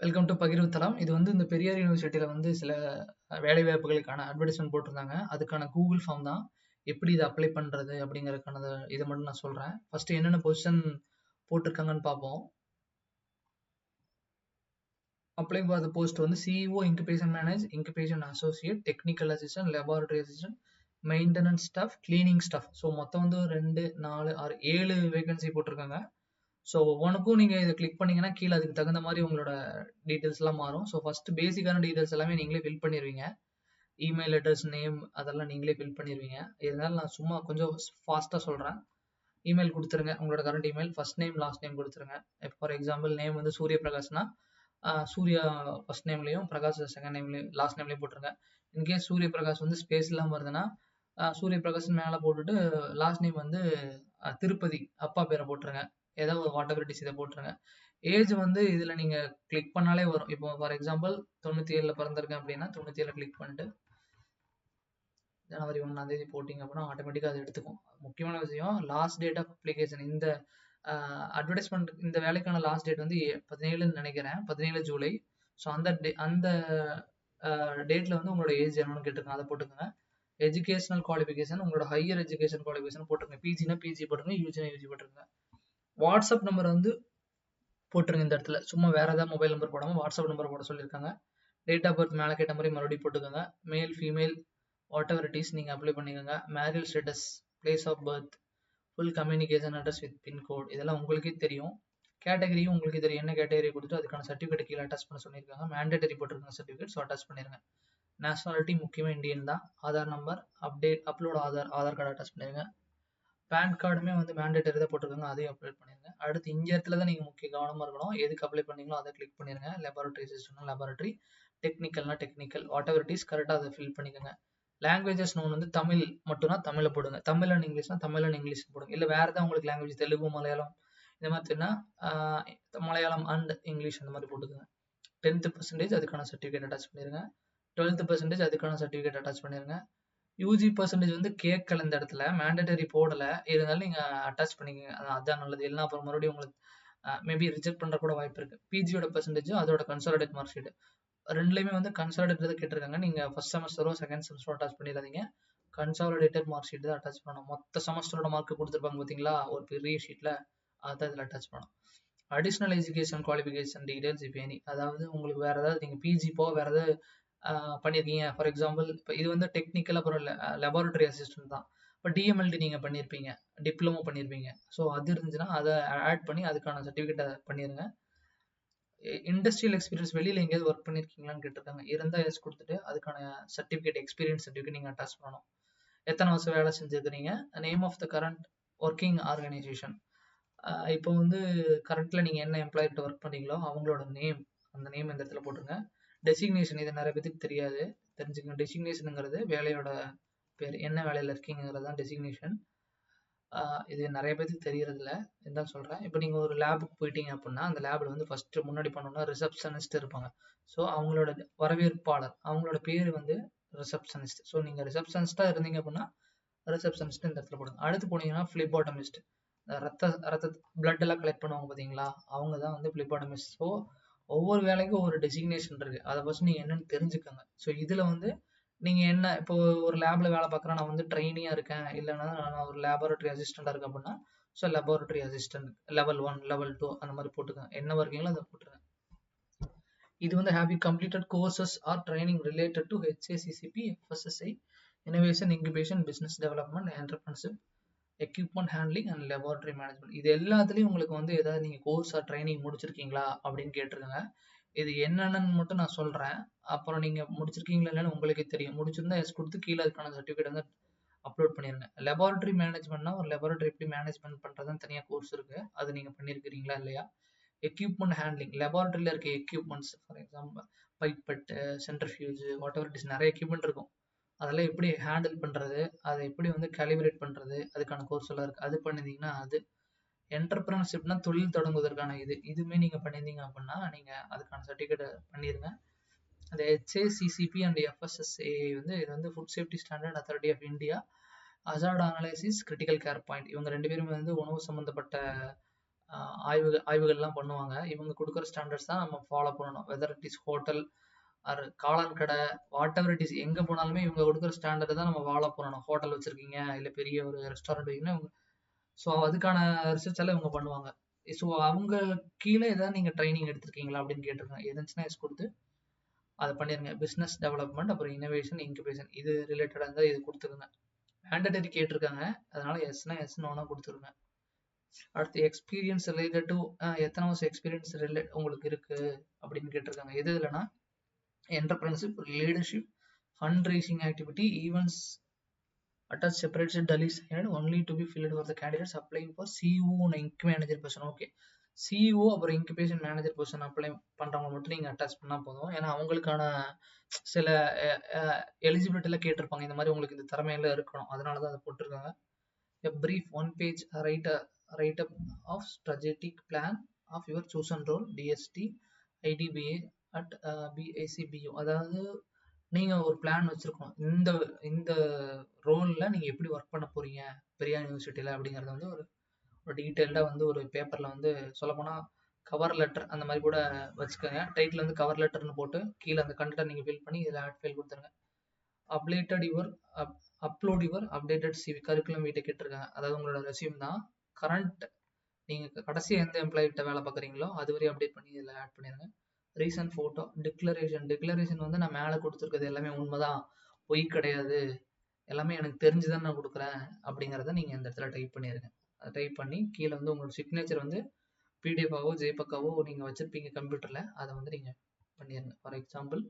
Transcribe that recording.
Welcome to பகிர்வு தளம். இது வந்து இந்த பெரியார் யூனிவர்சிட்டியில் வந்து சில வேலைவாய்ப்புகளுக்கான அட்வர்டைஸ்மெண்ட் போட்டிருந்தாங்க. அதுக்கான கூகுள் ஃபார்ம் தான். எப்படி இதை அப்ளை பண்ணுறது அப்படிங்கிறதுக்கான இதை மட்டும் நான் சொல்கிறேன் ஃபர்ஸ்ட் என்னென்ன பொசிஷன் போட்டிருக்காங்கன்னு பார்ப்போம். அப்ளை ஃபார் த போஸ்ட் வந்து CEO, incubation manage, incubation associate, technical assistant, laboratory assistant, maintenance staff, cleaning staff. So மொத்தம் வந்து 2, 4, 6 7 வேகன்சி போட்டிருக்காங்க. ஸோ ஒவ்வொன்றுக்கும் நீங்கள் இதை கிளிக் பண்ணீங்கன்னா, கீழே அதுக்கு தகுந்த மாதிரி உங்களோட டீட்டெயில்ஸ்லாம் மாறும். ஸோ ஃபஸ்ட்டு பேசிக்கான டீட்டெயில்ஸ் எல்லாமே நீங்களே ஃபில் பண்ணிடுவீங்க இமெயில் அட்ரஸ், நேம் அதெல்லாம் நீங்களே ஃபில் பண்ணிருவீங்க. இருந்தாலும் நான் சும்மா கொஞ்சம் ஃபாஸ்ட்டாக சொல்கிறேன் இமெயில் கொடுத்துருங்க உங்களோட current email, first name, last name குடுத்துருங்க. ஃபார் எக்ஸாம்பிள் நேம் வந்து சூரிய பிரகாஷ்னா, சூர்யா ஃபர்ஸ்ட் நேம்லேயும் பிரகாஷ் செகண்ட் நேம்லேயும் லாஸ்ட் நேம்லேயும் போட்டுருங்க. இன்கேஸ் சூரிய பிரகாஷ் வந்து ஸ்பேஸ் இல்லாமல் வருதுன்னா, சூரிய பிரகாஷ் மேலே போட்டுட்டு லாஸ்ட் நேம் வந்து திருப்பதி அப்பா பேரை போட்டுருங்க. ஏதோ ஒரு இட் இஸ் இதை போட்டுருங்க. ஏஜ் வந்து இதில் நீங்கள் கிளிக் பண்ணாலே வரும். இப்போ ஃபார் எக்ஸாம்பிள் 97ல பிறந்திருக்கேன் அப்படின்னா 97 கிளிக் பண்ணிட்டு ஜனவரி 1ஆம் தேதி அப்படின்னா, ஆட்டோமேட்டிக்காக அது எடுத்துக்கும். முக்கியமான விஷயம் லாஸ்ட் டேட் ஆஃப் அப்ளிகேஷன் இந்த அட்வர்டைஸ்மெண்ட் இந்த வேலைக்கான லாஸ்ட் டேட் வந்து பதினேழுன்னு நினைக்கிறேன் பதினேழு ஜூலை. ஸோ அந்த டே அந்த டேட்டில் வந்து உங்களோட ஏஜ் என்னன்னு கேட்டிருக்கேன் அதை போட்டுக்கோங்க எஜுகேஷனல் குவாலிஃபிகேஷன் உங்களோட ஹையர் எஜுகேஷன் குவாலிஃபிகேஷன் போட்டுருங்க. பிஜினா பிஜி போட்டுருங்க. யூஜினா யூஜி போட்டுருங்க. வாட்ஸ்அப் நம்பர் வந்து போட்டுருங்க இந்த இடத்துல. சும்மா வேறு ஏதாவது மொபைல் நம்பர் போடாமல் வாட்ஸ்அப் நம்பர் போட சொல்லியிருக்காங்க. டேட் ஆஃப் பர்த் மேலே கேட்ட மாதிரி மறுபடியும் போட்டுக்கோங்க. Male, female whatever it is நீங்கள் அப்ளை பண்ணிக்கோங்க. Marital status, place of birth, full communication address with pin code இதெல்லாம் உங்களுக்கே தெரியும். கேட்டகரியும் உங்களுக்கு தெரியும். என்ன கேட்டகரி கொடுத்து அதுக்கான சர்டிஃபிகேட் கீழே அட்டாச் பண்ண சொல்லியிருக்காங்க. மேண்டேட்டரி போட்டிருக்காங்க சர்டிஃபிகேட். ஸோ அட்டாச் பண்ணிருங்க. நேஷனாலிட்டி முக்கியமாக இந்தியன் தான். Aadhaar number, update upload Aadhaar Aadhaar card attach பண்ணிருங்க. பேன் கார்டுமே வந்து மேண்டேட்டரி தான் போட்டிருக்காங்க. அதையும் அப்ளை பண்ணிருங்க. அடுத்து இந்த இடத்துல தான் நீங்கள் முக்கிய கவனமாக இருக்கணும். எதுக்கு அப்ளை பண்ணீங்களோ அதை கிளிக் பண்ணிருங்க. லேபாரட்டரி சிஸ்டம்னா லெபார்டரி டெக்னிக்கல்னா டெக்னிக்கல், வாட் இட் இஸ் கரெக்டாக அதை ஃபில் பண்ணிக்கோங்க. லாங்குவேஜஸ் நோன் வந்து தமிழ் மட்டும்னா தமிழை போடுங்க. தமிழ் அண்ட் இங்கிலீஷ்னா தமிழ் அண்ட் இங்கிலீஷ் போடுங்க. இல்லை வேறு தான் உங்களுக்கு லாங்குவேஜ் தெலுங்கு, மலையாளம் இந்த மாதிரினா மலையாளம் அண்ட் இங்கிலீஷ் அந்த மாதிரி போட்டுக்கோங்க. 10% அதுக்கான சர்டிஃபிகேட் அட்டாச் பண்ணிடுங்க டுவெல்த்து பர்சன்டேஜ் அதுக்கான சர்டிஃபிகேட் அட்டாச் பண்ணிடுங்க யூஜி பர்சன்டேஜ் வந்து கேட்கல இந்த இடத்துல. மேண்டேட்டரி போடல. இருந்தாலும் நீங்கள் அட்டாச் பண்ணிக்கங்க. அதான் நல்லது. இல்லன்னா அப்புறம் மறுபடியும் உங்களுக்கு மேபி ரிஜெக்ட் பண்ணுற கூட வாய்ப்பு இருக்குது பிஜியோட பர்சன்டேஜும் அதோட கன்சாலிடேட் மார்க் ஷீட் ரெண்டுலேயுமே வந்து கன்சாலிடேட் தான் கேட்டிருக்காங்க. நீங்கள் ஃபர்ஸ்ட் செமஸ்டரோ, செகண்ட் செமஸ்டரோ அட்டாச் பண்ணிடாதீங்க கன்சாலிடேட்டட் மார்க் ஷீட் தான் அட்டாச் பண்ணணும். மொத்த செமஸ்டரோட மார்க் கொடுத்துருப்பாங்க பார்த்தீங்களா? ஒரு பெரிய ஷீட்டில் அதான் இதில் அட்டாச் பண்ணணும். அடிஷ்னல் எஜுகேஷன் குவாலிஃபிகேஷன் டீடைல்ஸ் இப்போ எனி அதாவது உங்களுக்கு வேறு ஏதாவது நீங்கள் பிஜி போக வேற ஏதாவது பண்ணியிருக்கீங்க. ஃபார் எக்ஸாம்பிள் இப்போ இது வந்து டெக்னிக்கல் அப்புறம் லே லேபாரட்டரி அசிஸ்டன்ட் தான். இப்போ டிஎம்எல்டி நீங்கள் பண்ணியிருப்பீங்க. டிப்ளமோ பண்ணியிருப்பீங்க. ஸோ அது இருந்துச்சுன்னா அதை ஆட் பண்ணி அதுக்கான சர்டிஃபிகேட்டை பண்ணிருங்க. இண்டஸ்ட்ரியல் எக்ஸ்பீரியன்ஸ் வெளியில் எங்கேயாவது ஒர்க் பண்ணியிருக்கீங்களான்னு கேட்டிருக்காங்க. இருந்தால் எஸ் கொடுத்துட்டு அதுக்கான சர்டிஃபிகேட் எக்ஸ்பீரியன்ஸ் சர்டிஃபிகேட் நீங்கள் அட்டாச் பண்ணணும். எத்தனை வருஷம் வேலை செஞ்சிருக்கிறீங்க? Name of the current working organisation. இப்போ வந்து கரண்ட்டில் நீங்கள் என்ன எம்ப்ளாயர்ட்ட ஒர்க் பண்ணீங்களோ அவங்களோட நேம் அந்த நேம் இந்த இடத்துல போட்டுருங்க. டெசிக்னேஷன் இது நிறைய பேத்துக்கு தெரியாது. தெரிஞ்சுக்கணும் டெசிக்னேஷனுங்கிறது வேலையோட பேர் என்ன வேலையில் இருக்கீங்கிறது தான் டெசிக்னேஷன். இது நிறைய பேருக்கு தெரியறதில்ல. இருந்தாலும் சொல்கிறேன் இப்போ நீங்கள் ஒரு லேப்க்கு போயிட்டீங்க அப்படின்னா, அந்த லேபில் வந்து ஃபஸ்ட்டு முன்னாடி பண்ணணும்னா ரிசப்ஷனிஸ்ட் இருப்பாங்க. ஸோ அவங்களோட வரவேற்பாளர். அவங்களோட பேர் வந்து ரிசப்ஷனிஸ்ட். ஸோ நீங்கள் ரிசப்ஷனிஸ்ட்டாக இருந்தீங்க அப்படின்னா, ரிசப்ஷனிஸ்ட் இந்த இடத்துல போடுங்க. அடுத்து போனீங்கன்னா ஃப்ளிப்பாட்டமிஸ்ட் ரத்த ரத்த பிளட் எல்லாம் கலெக்ட் பண்ணுவாங்க பார்த்தீங்களா? அவங்க தான் வந்து ஃப்ளிப்பாட்டமிஸ்ட் ஸோ ஒவ்வொரு வேலைக்கும் ஒரு டெசிக்னேஷன் இருக்கு. அதை ஃபர்ஸ்ட் நீங்கள் என்னன்னு தெரிஞ்சுக்கோங்க ஸோ இதில் வந்து நீங்கள் என்ன இப்போ ஒரு லேபில் வேலை பார்க்குறேன். நான் வந்து ட்ரெயினியாக இருக்கேன். இல்லைன்னா நான் ஒரு லேபாரட்டரி அசிஸ்டண்ட்டாக இருக்கேன் அப்படின்னா, so laboratory assistant level one level two அந்த மாதிரி போட்டுக்கேன் என்ன இருக்கீங்களோ அதை போட்டுருங்க. இது வந்து have you completed courses or training related to HACCP, FSSI, innovation incubation, business development entrepreneurship equipment handling and laboratory management இது எல்லாத்துலேயும் உங்களுக்கு வந்து ஏதாவது நீங்கள் கோர்ஸ் ஆர் முடிச்சிருக்கீங்களா? அப்படின்னு கேட்டிருக்காங்க. இது என்னென்னன்னு மட்டும் நான் சொல்கிறேன் அப்புறம் நீங்கள் முடிச்சிருக்கீங்களா இல்லைன்னு உங்களுக்கே தெரியும். முடிச்சிருந்தா எஸ் கொடுத்து கீழே அதுக்கான சர்டிஃபிகேட் வந்து அப்லோட் பண்ணிடுங்க லெபார்டரி மேனேஜ்மெண்ட்னா ஒரு லேபாரட்டரி எப்படி மேனேஜ்மெண்ட் பண்றதுன்னு தனியாக கோர்ஸ் இருக்கு. அது நீங்கள் பண்ணியிருக்கிறீங்களா இல்லையா? எக்யூப்மெண்ட் ஹேண்ட்லிங் லெபார்டரியில் இருக்க equipments for example pipette, centrifuge ever it is நிறைய எக்யூப்மெண்ட் இருக்கும். அதெல்லாம் எப்படி ஹேண்டில் பண்ணுறது அதை எப்படி வந்து கேலிபிரேட் பண்ணுறது அதுக்கான கோர்ஸ் எல்லாம் இருக்குது அது பண்ணியிருந்தீங்கன்னா அது. என்டர்பிரினர்ஷிப்னா தொழில் தொடங்குவதற்கான இது. இதுவுமே நீங்கள் பண்ணியிருந்தீங்க அப்படின்னா, நீங்கள் அதுக்கான சர்டிஃபிகேட்டை பண்ணிடுங்க அந்த ஹெச்ஏசிசிபி அண்ட் எஃப்எஸ்எஸ்ஏ வந்து இது வந்து food safety standard authority of India, hazard analysis critical care point இவங்க ரெண்டு பேருமே வந்து உணவு சம்மந்தப்பட்ட ஆய்வுகள் ஆய்வு ஆய்வுகள்லாம் பண்ணுவாங்க. இவங்க கொடுக்குற ஸ்டாண்டர்ட்ஸ் தான் நம்ம ஃபாலோ பண்ணணும். Whether it is hotel or காளான் கடை வாட் எவர் இட் இஸ் எங்கே போனாலுமே இவங்க கொடுக்குற ஸ்டாண்டர்டு தான் நம்ம வாழ பண்ணணும் ஹோட்டல் வச்சுருக்கீங்க இல்லை பெரிய ஒரு ரெஸ்டாரண்ட் வைக்கீங்கன்னா இவங்க ஸோ அதுக்கான ரிசர்ச் எல்லாம் இவங்க பண்ணுவாங்க. ஸோ அவங்க கீழே ஏதாவது நீங்கள் ட்ரைனிங் எடுத்திருக்கீங்களா அப்படின்னு கேட்டிருக்காங்க. எதுச்சுன்னா எஸ் கொடுத்து அதை பண்ணிருங்க. பிஸ்னஸ் டெவலப்மெண்ட் அப்புறம் இனோவேஷன் இன்குபேஷன் இது ரிலேட்டடாக இருந்தால் இது கொடுத்துருங்க. மேண்டடரி கேட்டிருக்காங்க. அதனால எஸ்னா எஸ் நோனா கொடுத்துருங்க. அடுத்து எக்ஸ்பீரியன்ஸ் ரிலேட்டட் டு எத்தனை வருஷம் எக்ஸ்பீரியன்ஸ் ரிலேட் உங்களுக்கு இருக்கு அப்படின்னு கேட்டிருக்காங்க. எது இல்லைன்னா entrepreneurship leadership fund activity, activity at attach separate set DALI only to be be filled the the candidates applying for CEO and incubation manager position. Okay. CEO அப்புறம் incubation manager position apply பண்ணுறவங்க மட்டும் நீங்கள் attach பண்ணால் போதும் ஏன்னா அவங்களுக்கான சில எலிஜிபிலிட்டியில் கேட்டிருப்பாங்க இந்த மாதிரி உங்களுக்கு இந்த திறமையெல்லாம் இருக்கணும் அதனால தான் அதை போட்டிருக்காங்க a brief one page write write up of strategic plan of your chosen role DST IDBA at at uh, அதாவது நீங்கள் ஒரு பிளான் வச்சுருக்கணும். இந்த இந்த ரோலில் நீங்கள் எப்படி ஒர்க் பண்ண போறீங்க? பெரியார் யூனிவர்சிட்டியில் அப்படிங்கறது வந்து ஒரு ஒரு டீட்டெயில்டாக வந்து ஒரு பேப்பரில் வந்து சொல்லப்போனால் கவர் லெட்டர் அந்த மாதிரி கூட வச்சுக்கோங்க. டைட்டில் வந்து கவர் லெட்டர்னு போட்டு கீழே அந்த கண்டென்ட் நீங்கள் ஃபில் பண்ணி இதில் ஆட் ஃபைல் கொடுத்துருங்க. Updated your up upload your updated CV curriculum vitae கேட்டிருக்காங்க. அதாவது உங்களோட ரெசியூம் தான் கரண்ட் நீங்கள் கடைசி எந்த எம்ப்ளாயிட்ட வேலை பார்க்குறீங்களோ அது வரையும் அப்டேட் பண்ணி இதில் ஆட் பண்ணிடுங்க ரீசன் ஃபோட்டோ டிக்ளரேஷன் டிக்ளரேஷன் வந்து நான் மேலே கொடுத்துருக்கிறது எல்லாமே உண்மைதான். பொய் கிடையாது. எல்லாமே எனக்கு தெரிஞ்சு தான் நான் கொடுக்குறேன் அப்படிங்கிறத நீங்கள் இந்த இடத்துல டைப் பண்ணிடுங்க அதை டைப் பண்ணி கீழே வந்து உங்களோட சிக்னேச்சர் வந்து பிடிஎஃபாவோ ஜேபக்காவோ நீங்கள் வச்சுருப்பீங்க கம்ப்யூட்டரில் அதை வந்து நீங்கள் பண்ணிடுங்க ஃபார் எக்ஸாம்பிள்